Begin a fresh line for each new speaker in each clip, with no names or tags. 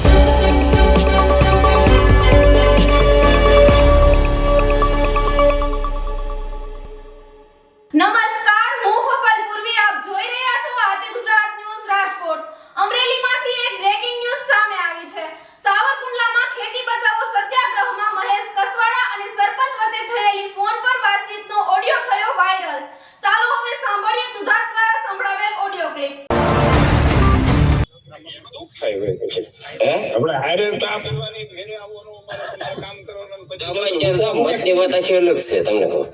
Thank you.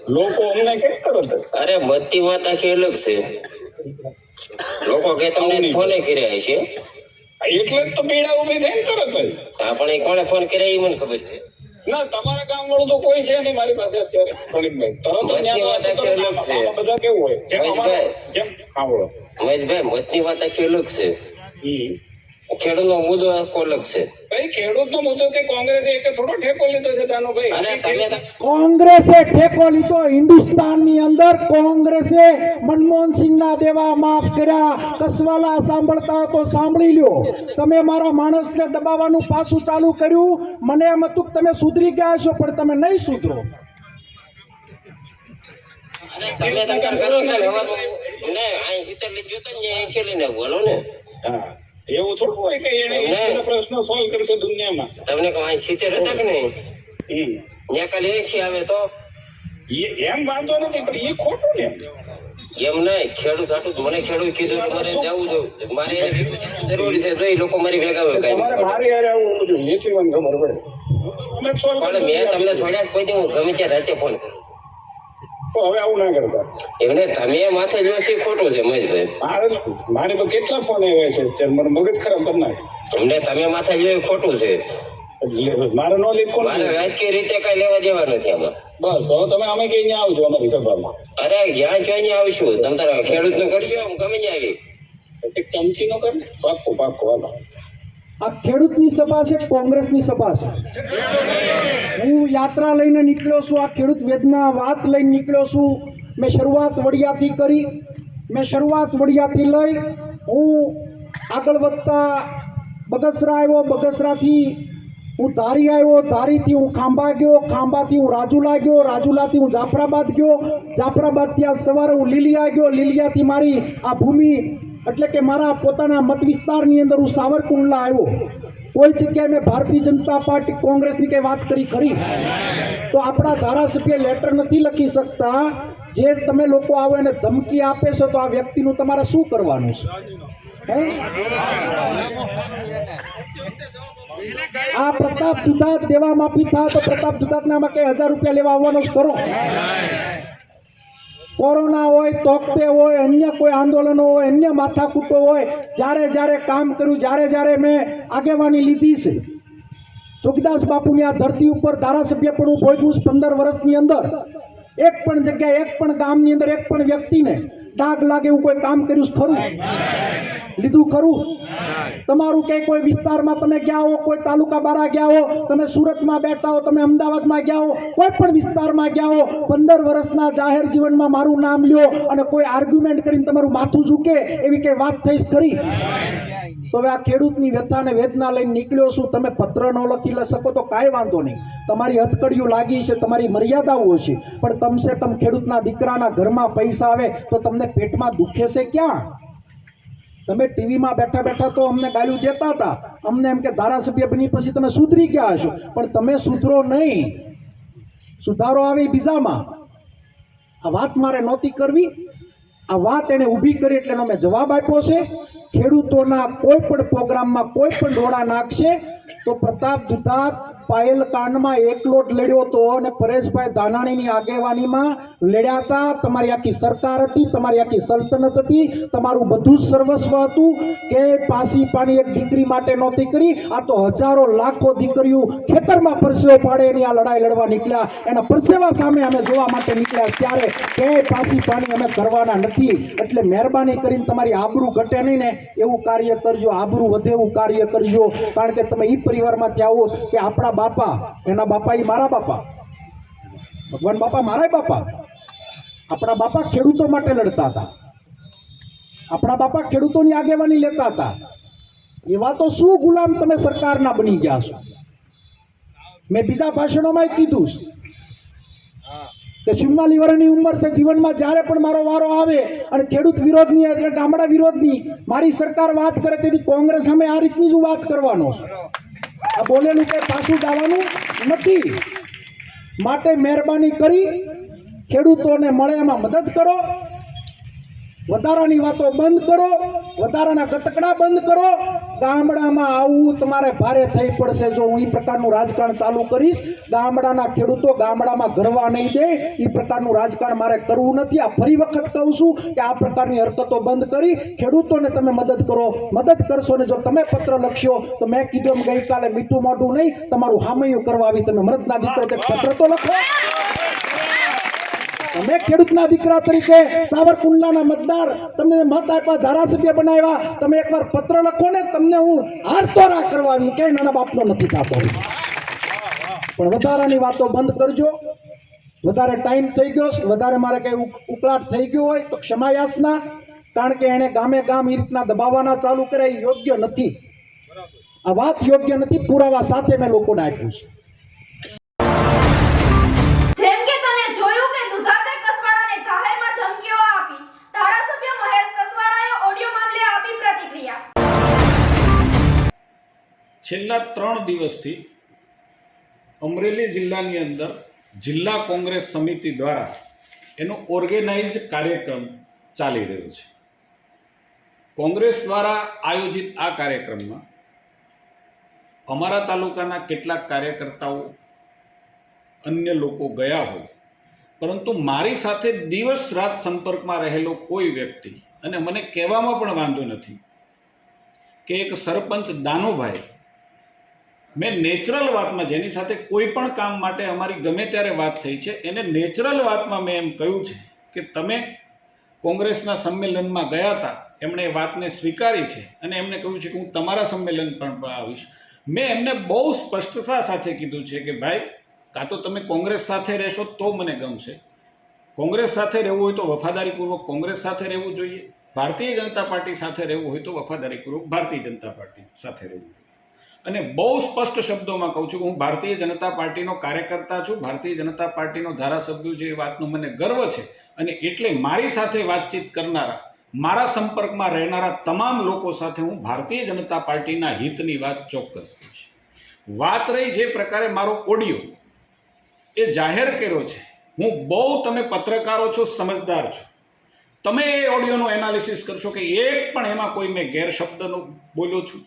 લોકો અમને કઈ
અરે બધી વાત આખી અલગ છે. લોકો કે તમને ફોને કર્યા છે.
એટલે જ તો પીડા ઊભી થઈ તરત જ.
આપણે કોને ફોન કર્યા એ મને ખબર છે.
ના તમારા ગામ વાળું તો કોઈ છે નહીં મારી પાસે અત્યારે. તરત જ
બધી
કેવું હોય. જેમ
મહેશભાઈ. મતની વાત આખી અલગ છે. ખેડૂતનો મુદ્દો અલગ છે.
ભાઈ ખેડૂતનો મુદ્દો કે કોંગ્રેસે એક થોડો ઠેકો લીધો છે દાનુભાઈ
કોંગ્રેસે ઠેકો લીધો હિન્દુસ્તાનની અંદર કોંગ્રેસે મનમોહનસિંહના દેવા માફ કર્યા કસવાલા સાંભળતા તો સાંભળી લ્યો. તમે મારા માણસને દબાવવાનું પાછું ચાલુ કર્યું મને એમ હતું કે તમે સુધરી ગયા છો પણ તમે નહીં સુધરો.
અરે તમે કરો ને ને અહીં ભીતર લઈ તો ને અહીં છે લઈને બોલો ને.
હા. એવું થોડું હોય કે એને બધા પ્રશ્નો સોલ્વ કરશે દુનિયામાં.
તમને કહું અહીં સિત્તેર હતા કે નહીં? ત્યાં કાલે એસી આવે તો?
એમ વાંધો નથી પણ એ ખોટું ને.
એમ નહીં ખેડૂત હતું મને ખેડૂત કીધું કે મારે જવું જોઉં મારે જરૂરી છે તો એ લોકો મારી ભેગા હોય કઈ.
મારી હારે આવું જોઈએ એથી મને ખબર પડે.
પણ મેં તમને છોડ્યા કોઈ હું ગમે ત્યાં રાતે ફોન કરું.
તો હવે આવું ના કરતા.
એટલે તમે માથે લ્યો છે ખોટું છે મહેશભાઈ.
મારે મારે તો કેટલા ફોન આવ્યા છે અત્યારે મારું મગજ ખરાબ કરી નાખે.
એમને તમે માથે લ્યો ખોટું છે.
મારે નો લીધ
મારે રાજકીય રીતે કઈ લેવા દેવા નથી આમાં.
બસ હવે તમે અમે કઈ અહીંયા આવજો અમારી સભામાં.
અરે જ્યાં જોઈને આવશું. તમે તારા ખેડૂતનું કરજો હું ગમે ને આવી.
ચમચી નો કર ને. પાકો પાક્કો હાલો.
આ ખેડૂતની સભા છે, કોંગ્રેસની સભા છે. હું યાત્રા લઈને નીકળ્યો છું, આ ખેડૂત વેદના વાત લઈને નીકળ્યો છું. મેં શરૂઆત વડિયાથી કરી, મેં શરૂઆત વડિયાથી લઈ હું આગળ વધતા બગસરા આવ્યો. બગસરાથી હું ધારી આવ્યો, ધારીથી હું ખાંભા ગયો, ખાંભાથી હું રાજુલા ગયો, રાજુલાથી હું જાફરાબાદ ગયો. જાફરાબાદથી ત્યાં સવારે હું લીલિયા ગયો, લીલિયાથી મારી આ ભૂમિ એટલે કે મારા પોતાના મત વિસ્તારની અંદર હું સાવરકુંડલા આવ્યો. કોઈ જગ્યાએ મેં ભારતીય જનતા પાર્ટી કોંગ્રેસની કંઈ વાત કરી ખરી? તો આપણા ધારાસભ્ય લેટર નથી લખી શકતા. જે તમે લોકો આવો એને ધમકી આપે છો, તો આ વ્યક્તિનું તમારે શું કરવાનું છે? હે? આ પ્રતાપ દુધાત દેવા માફી થાય તો પ્રતાપ દુધાતના આમાં કઈ હજાર રૂપિયા લેવા આવવાનો જ કરો કોરોના હોય, તોકતે હોય, અન્ય કોઈ આંદોલનો હોય, અન્ય માથાકૂટો હોય, જ્યારે જ્યારે કામ કર્યું, જ્યારે જ્યારે મેં આગેવાની લીધી છે. જોગદાસ બાપુની આ ધરતી ઉપર ધારાસભ્ય પણ હું ભોગવું પંદર વર્ષની અંદર. એક પણ જગ્યાએ, એક પણ ગામની અંદર, એક પણ વ્યક્તિને ડાઘ લાગે એવું કોઈ કામ કર્યું ખરું? લીધું ખરું? તમારું કે કોઈ વિસ્તારમાં તમે ગયા હો, કોઈ તાલુકા બારા ગયા હો, તમે સુરતમાં બેઠા હો, તમે અમદાવાદમાં ગયા હો, કોઈ પણ વિસ્તારમાં ગયા હો, પંદર વર્ષના જાહેર જીવનમાં મારું નામ લ્યો અને કોઈ આર્ગ્યુમેન્ટ કરીને તમારું માથું ઝૂકે એવી કઈ વાત થઈશ ખરી? તો હવે આ ખેડૂતની વ્યથા અને વેદના લઈને નીકળ્યો છું. તમે પત્ર ન લખી શકો તો કાંઈ વાંધો નહીં. તમારી હથકડીઓ લાગી છે, તમારી મર્યાદાઓ છે. પણ કમસે કમ ખેડૂતના દીકરાના ઘરમાં પૈસા આવે તો તમને પેટમાં દુખે છે ક્યાં? તમે ટીવીમાં બેઠા બેઠા તો અમને ગાળ્યું દેતા હતા. અમને એમ કે ધારાસભ્ય બની પછી તમે સુધરી ગયા હશો. પણ તમે સુધરો નહીં. સુધારો આવે બીજામાં. આ વાત મારે નહોતી કરવી. આ વાત એણે ઊભી કરી એટલે એનો મેં જવાબ આપ્યો છે. ખેડૂતોના કોઈ પણ પ્રોગ્રામમાં કોઈ પણ ડોળા નાખશે તો પ્રતાપ દુધાત પાયલ કાંડમાં એકલોટ લડ્યો હતો અને પરેશભાઈ ધાનાણીની આગેવાનીમાં લડ્યા હતા. તમારી આખી સરકાર હતી, તમારી આખી સલ્તનત હતી, તમારું બધું જ સર્વસ્વ હતું. કે પાસી પાણી એક દીકરી માટે નહોતી કરી, આ તો હજારો લાખો દીકરીઓ ખેતરમાં પરસેવો પાડે એની આ લડાઈ લડવા નીકળ્યા. એના પરસેવા સામે અમે જોવા માટે નીકળ્યા ત્યારે કે પાસી પાણી અમે કરવાના નથી. એટલે મહેરબાની કરીને તમારી આબરૂ ઘટે નહીં ને એવું કાર્ય કરજો, આબરૂ વધે એવું કાર્ય કરજો. કારણ કે તમે એ પરિવારમાંથી આવો કે આપણા બાપા, એના બાપા એ મારા બાપા. ભગવાન બાપા મારા બાપા. આપણા બાપા ખેડૂતો માટે લડતા હતા. આપણા બાપા ખેડૂતોની આગેવાની લેતા હતા. એવા તો શું ગુલામ તમે સરકારના બની ગયા છો? મેં બીજા ભાષણોમાં કીધું કે ચુમ્માલી વર્ષની ઉંમર છે, જીવનમાં જ્યારે પણ મારો વારો આવે અને ખેડૂત વિરોધની એટલે ગામડા વિરોધની મારી સરકાર વાત કરે, તેથી કોંગ્રેસ સામે આ રીતની જ વાત કરવાનો છું. આ બોલેલું કંઈ પાછું જવાનું નથી. માટે મહેરબાની કરી ખેડૂતોને મળે એમાં મદદ કરો. વધારાની વાતો બંધ કરો, વધારાના ગતકડા બંધ કરો. ગામડામાં આવવું તમારે ભારે થઈ પડશે. જો હું એ પ્રકારનું રાજકારણ ચાલુ કરીશ, ગામડાના ખેડૂતો ગામડામાં ગરવા નહીં દે એ પ્રકારનું રાજકારણ મારે કરવું નથી. આ ફરી વખત કહું છું કે આ પ્રકારની હરકતો બંધ કરી, ખેડૂતોને તમે મદદ કરો. મદદ કરશો ને જો તમે પત્ર લખશો, તો મેં કીધું એમ ગઈકાલે મીઠું મોઢું નહીં, તમારું હામયું કરવા આવી તમે. મરદના દીકરો તે પત્ર તો લખો. તમે ખેડૂતના દીકરા તરીકે સાવરકુંડલાના મતદાર, તમને મત આપવા ધારાસભ્ય બનાવ્યા. તમે એકવાર પત્ર લખો ને, તમને હું હારતોરા કરવા કરવાની કે, નાના બાપનો નથી થતો. પણ વધારાની વાતો બંધ કરજો. વધારે ટાઈમ થઈ ગયો છે. વધારે મારે કંઈ ઉક- ઉકળાટ થઈ ગયો હોય તો ક્ષમાયાસના. કારણ કે એણે ગામે ગામ એ રીતના દબાવવાના ચાલુ કર્યા, એ યોગ્ય નથી. આ વાત યોગ્ય નથી, પુરાવા સાથે મેં લોકોને આપ્યું છે.
છેલ્લા ત્રણ દિવસથી અમરેલી જિલ્લાની અંદર જિલ્લા કોંગ્રેસ સમિતિ દ્વારા એનો ઓર્ગેનાઇઝ કાર્યક્રમ ચાલી રહ્યો છે. કોંગ્રેસ દ્વારા આયોજિત આ કાર્યક્રમમાં અમારા તાલુકાના કેટલાક કાર્યકર્તાઓ, અન્ય લોકો ગયા હોય, પરંતુ મારી સાથે દિવસ રાત સંપર્કમાં રહેલો કોઈ વ્યક્તિ, અને મને કહેવામાં પણ વાંધો નથી, કે એક સરપંચ દાનુભાઈ મેં નેચરલ વાતમાં જેની સાથે કોઈ પણ કામ માટે અમારી ગમે ત્યારે વાત થઈ છે, એને નેચરલ વાતમાં મેં એમ કહ્યું છે કે તમે કોંગ્રેસના સંમેલનમાં ગયા હતા, એમણે એ વાતને સ્વીકારી છે અને એમણે કહ્યું છે કે હું તમારા સંમેલન પણ આવીશ. મેં એમને બહુ સ્પષ્ટતા સાથે કીધું છે કે ભાઈ, કાં તો તમે કોંગ્રેસ સાથે રહેશો તો મને ગમશે. કોંગ્રેસ સાથે રહેવું હોય તો વફાદારીપૂર્વક કોંગ્રેસ સાથે રહેવું જોઈએ. ભારતીય જનતા પાર્ટી સાથે રહેવું હોય તો વફાદારીપૂર્વક ભારતીય જનતા પાર્ટી સાથે રહેવું જોઈએ. અને બહુ સ્પષ્ટ શબ્દોમાં કહું છું કે હું ભારતીય જનતા પાર્ટીનો કાર્યકર્તા છું, ભારતીય જનતા પાર્ટીનો ધારાસભ્ય છે એ વાતનો મને ગર્વ છે. અને એટલે મારી સાથે વાતચીત કરનારા, મારા સંપર્કમાં રહેનારા તમામ લોકો સાથે હું ભારતીય જનતા પાર્ટીના હિતની વાત ચોક્કસ કરીશ વાત રહી જે પ્રકારે મારો ઓડિયો એ જાહેર કર્યો છે. હું બહુ તમે પત્રકારો છો, સમજદાર છો. તમે એ ઓડિયોનું એનાલિસિસ કરશો કે એક પણ એમાં કોઈ મેં ગેરશબ્દનો બોલ્યો છું.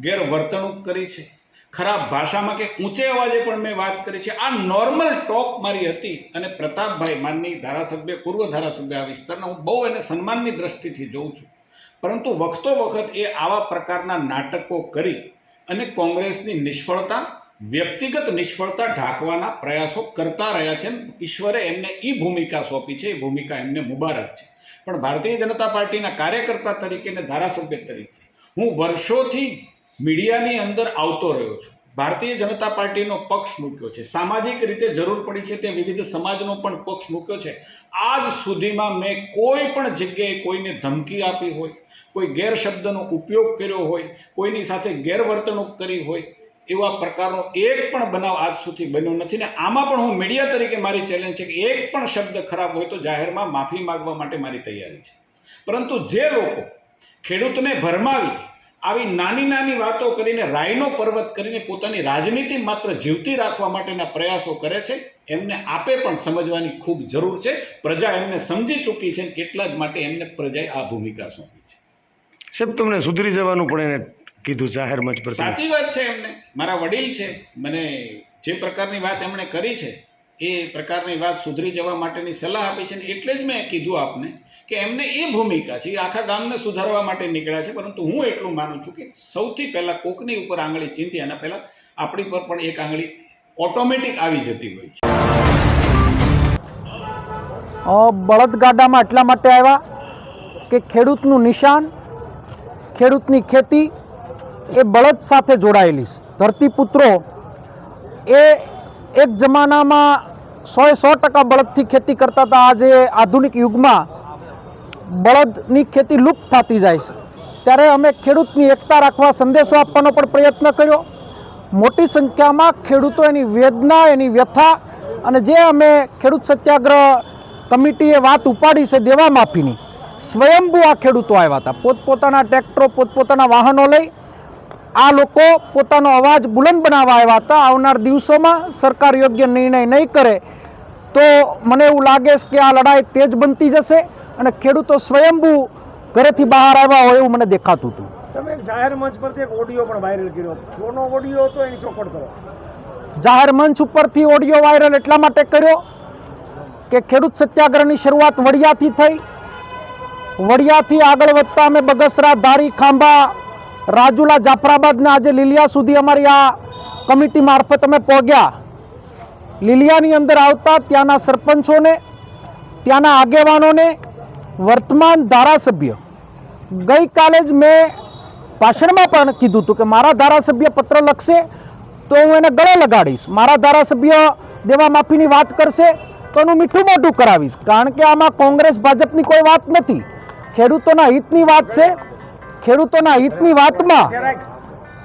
ગેરવર્તણૂક કરી છે. ખરાબ ભાષામાં કે ઊંચે અવાજે પણ મેં વાત કરી છે. આ નોર્મલ ટોક મારી હતી અને પ્રતાપભાઈ માનની ધારાસભ્ય, પૂર્વ ધારાસભ્ય આ વિસ્તારના હું બહુ એને સન્માનની દ્રષ્ટિથી જોઉં છું. પરંતુ વખતો વખત એ આવા પ્રકારના નાટકો કરી અને કોંગ્રેસની નિષ્ફળતા, વ્યક્તિગત નિષ્ફળતા ઢાંકવાના પ્રયાસો કરતા રહ્યા છે. ઈશ્વરે એમને એ ભૂમિકા સોંપી છે. એ ભૂમિકા એમને મુબારક છે. પણ ભારતીય જનતા પાર્ટીના કાર્યકર્તા તરીકે અને ધારાસભ્ય તરીકે હું વર્ષોથી મીડિયાની અંદર આવતો રહ્યો છું. ભારતીય જનતા પાર્ટીનો પક્ષ મૂક્યો છે. સામાજિક રીતે જરૂર પડી છે તે વિવિધ સમાજનો પણ પક્ષ મૂક્યો છે. આજ સુધીમાં મેં કોઈ પણ જગ્યાએ કોઈને ધમકી આપી હોય, કોઈ ગેરશબ્દનો ઉપયોગ કર્યો હોય, કોઈની સાથે ગેરવર્તણૂક કરી હોય, એવા પ્રકારનો એક પણ બનાવ આજ સુધી બન્યો નથી ને આમાં પણ હું મીડિયા તરીકે મારી ચેલેન્જ છે કે એક પણ શબ્દ ખરાબ હોય તો જાહેરમાં માફી માંગવા માટે મારી તૈયારી છે. પરંતુ જે લોકો ખેડૂતને ભરમાવી આવી નાની નાની વાતો કરીને રાયનો પર્વત કરીને પોતાની રાજનીતિ માત્ર જીવતી રાખવા માટેના પ્રયાસો કરે છે. એમને આપે પણ સમજવાની ખૂબ જરૂર છે. પ્રજા એમને સમજી ચૂકી છે કેટલા જ માટે એમને પ્રજાએ આ ભૂમિકા સોંપી છે.
સાહેબ તમને સુધરી જવાનું પણ એને કીધું જાહેર મંચ પર
સાચી વાત છે એમને. મારા વડીલ છે. મને જે પ્રકારની વાત એમણે કરી છે એ પ્રકારની વાત સુધરી જવા માટેની સલાહ આપી છે ને એટલે જ મેં કીધું આપને કે એમને એ ભૂમિકા છે, એ આખા ગામને સુધારવા માટે નીકળ્યા છે, પરંતુ હું એટલું માનું છું કે સૌથી પહેલાં કોકની ઉપર આંગળી ચીંધી એના પહેલાં આપણી પર પણ એક આંગળી ઓટોમેટિક આવી જતી હોય છે.
બળદગાડામાં એટલા માટે આવ્યા કે ખેડૂતનું નિશાન, ખેડૂતની ખેતી એ બળદ સાથે જોડાયેલી છે. ધરતીપુત્રો એ એક જમાનામાં સોએ સો ટકા બળદથી ખેતી કરતા હતા. આજે આધુનિક યુગમાં બળદની ખેતી લુપ્ત થતી જાય છે. ત્યારે અમે ખેડૂતની એકતા રાખવા સંદેશો આપવાનો પણ પ્રયત્ન કર્યો. મોટી સંખ્યામાં ખેડૂતો એની વેદના, એની વ્યથા અને જે અમે ખેડૂત સત્યાગ્રહ કમિટીએ વાત ઉપાડી છે દેવા માફીની, સ્વયંભૂ આ ખેડૂતો આવ્યા હતા. પોતપોતાના ટ્રેક્ટરો, પોતપોતાના વાહનો લઈ આ લોકો પોતાનો અવાજ બુલંદ બનાવવા આવ્યા હતા. આવનાર દિવસોમાં સરકાર યોગ્ય નિર્ણય નહીં કરે તો મને એવું લાગે છે કે આ લડાઈ તેજ બનતી જશે અને ખેડૂતો સ્વયંભૂ ઘરેથી બહાર આવ્યા હોય એવું મને દેખાતું હતું.
તમે એક જાહેર મંચ પરથી એક ઓડિયો પણ વાયરલ કર્યો. કોનો ઓડિયો હતો એની ચોખવટ કરો.
જાહેર મંચ ઉપરથી ઓડિયો વાયરલ એટલા માટે કર્યો કે ખેડૂત સત્યાગ્રહની શરૂઆત વડિયાથી થઈ. વડિયાથી આગળ વધતા અમે બગસરા ધારી ખાંભા રાજુલા જાફરાબાદના આજે લીલિયા સુધી અમારી આ કમિટી મારફત અમે પહોંચ્યા. લીલિયાની અંદર આવતા ત્યાંના સરપંચોને, ત્યાંના આગેવાનોને, વર્તમાન ધારાસભ્ય. ગઈકાલે જ મેં ભાષણમાં પણ કીધું હતું કે મારા ધારાસભ્ય પત્ર લખશે તો હું એને ગળે લગાડીશ. મારા ધારાસભ્ય દેવા માફીની વાત કરશે તો એનું મીઠું મોઢું કરાવીશ. કારણ કે આમાં કોંગ્રેસ, ભાજપની કોઈ વાત નથી. ખેડૂતોના હિતની વાત છે. ખેડૂતોના હિતની વાતમાં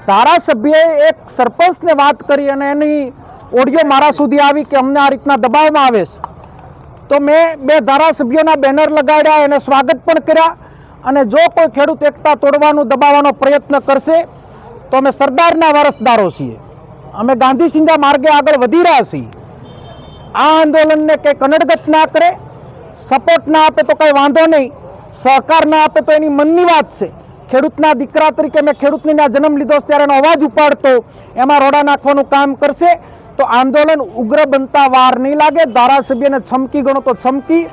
ધારાસભ્યએ એક સરપંચને વાત કરી અને એની ઓડિયો મારા સુધી આવી કે અમને આ રીતના દબાવવામાં આવે છે. તો મેં બે ધારાસભ્યોના બેનર લગાડ્યા, એને સ્વાગત પણ કર્યા અને જો કોઈ ખેડૂત એકતા તોડવાનું, દબાવવાનો પ્રયત્ન કરશે, તો અમે સરદારના વારસદારો છીએ. અમે ગાંધી સિંધા માર્ગે આગળ વધી રહ્યા છીએ. આ આંદોલનને કંઈ કનડગત ના કરે, સપોર્ટ ના આપે તો કંઈ વાંધો નહીં, સહકાર ના આપે તો એની મનની વાત છે. ખેડૂતના દીકરા તરીકે મેં ખેડૂતને ત્યાં જન્મ લીધો ત્યારે એનો અવાજ ઉપાડતો. એમાં રોડા નાખવાનું કામ કરશે. તો આંદોલન ઉગ્ર બનતા વાર નહીં લાગે. ધારાસભ્યને છમકી ગણો તો છમકી,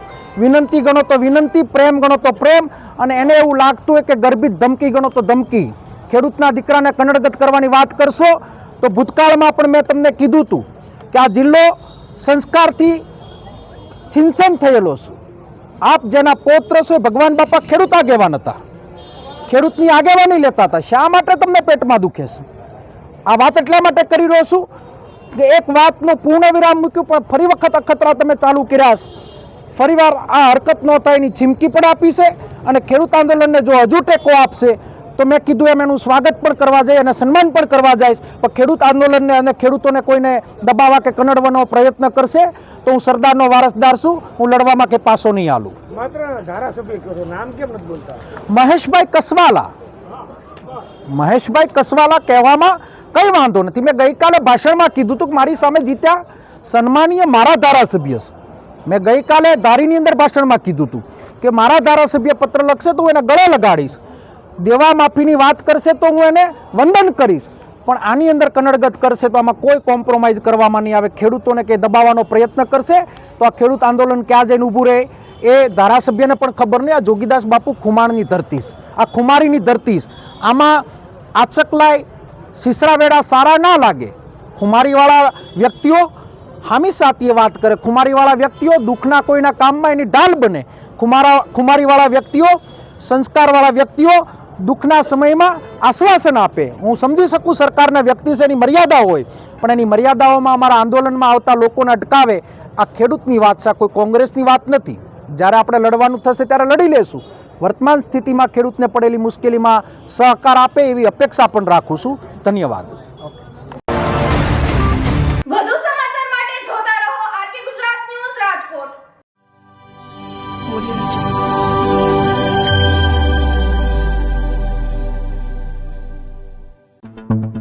વિનંતી ગણો તો વિનંતી, પ્રેમ ગણો તો પ્રેમ અને એને એવું લાગતું હોય કે ગર્ભિત ધમકી ગણો તો ધમકી. ખેડૂતના દીકરાને કન્નડગત કરવાની વાત કરશો તો ભૂતકાળમાં પણ મેં તમને કીધું હતું કે આ જિલ્લો સંસ્કારથી છિનછન થયેલો છે. આપ જેના પૌત્ર છો ભગવાન બાપા ખેડૂત આગેવાન હતા. ખેડૂતની આગેવાની લેતા હતા. શા માટે તમને પેટમાં દુખે છે? આ વાત એટલા માટે કરી રહ્યો છું કે એક વાતનું પૂર્ણ વિરામ મૂક્યું, પણ ફરી વખત અખતરા તમે ચાલુ કર્યા છે ફરીવાર આ હરકત ન થાય એની ચીમકી પણ આપી છે અને ખેડૂત આંદોલનને જો હજુ ટેકો આપશે તો મેં કીધું એમ એનું સ્વાગત પણ કરવા જાય અને સન્માન પણ કરવા જઈશ. પણ ખેડૂત આંદોલનને અને ખેડૂતોને કોઈને દબાવવા કે કનડવાનો પ્રયત્ન કરશે તો હું સરદારનો વારસદાર છું હું લડવામાં કે પાસો નહીં
આલું
મહેશભાઈ કસવાલા. મહેશભાઈ કસવાલા કહેવામાં કંઈ વાંધો નથી. મેં ગઈકાલે ભાષણમાં કીધું હતું કે મારી સામે જીત્યા. સન્માનીય મારા ધારાસભ્ય છે. મેં ગઈકાલે ધારીની અંદર ભાષણમાં કીધું હતું કે મારા ધારાસભ્ય પત્ર લખશે તો હું એને ગળે લગાડીશ. દેવા માફીની વાત કરશે તો હું એને વંદન કરીશ. પણ આની અંદર કનડગત કરશે તો આમાં કોઈ કોમ્પ્રોમાઇઝ કરવામાં નહીં આવે. ખેડૂતોને કે દબાવવાનો પ્રયત્ન કરશે તો આ ખેડૂત આંદોલન ક્યાં જઈને ઊભું રહે એ ધારાસભ્યને પણ ખબર નહીં. આ જોગીદાસ બાપુ ખુમાણની ધરતી આ ખુમારીની ધરતી આમાં આચકલાય સિસરાવેડા સારા ના લાગે. ખુમારીવાળા વ્યક્તિઓ હામી સાતીએ વાત કરે. ખુમારીવાળા વ્યક્તિઓ દુઃખના કોઈના કામમાં એની ઢાલ બને. ખુમારા ખુમારીવાળા વ્યક્તિઓ, સંસ્કારવાળા વ્યક્તિઓ દુઃખના સમયમાં આશ્વાસન આપે. હું સમજી શકું સરકારના વ્યક્તિ છે, એની મર્યાદા હોય, પણ એની મર્યાદાઓમાં અમારા આંદોલનમાં આવતા લોકોને અટકાવે, આ ખેડૂતની વાત છે કોઈ કોંગ્રેસની વાત નથી. જ્યારે આપણે લડવાનું થશે ત્યારે લડી લેશું. વર્તમાન સ્થિતિમાં ખેડૂતને પડેલી મુશ્કેલીમાં સહકાર આપે એવી અપેક્ષા પણ રાખું છું. ધન્યવાદ. thank you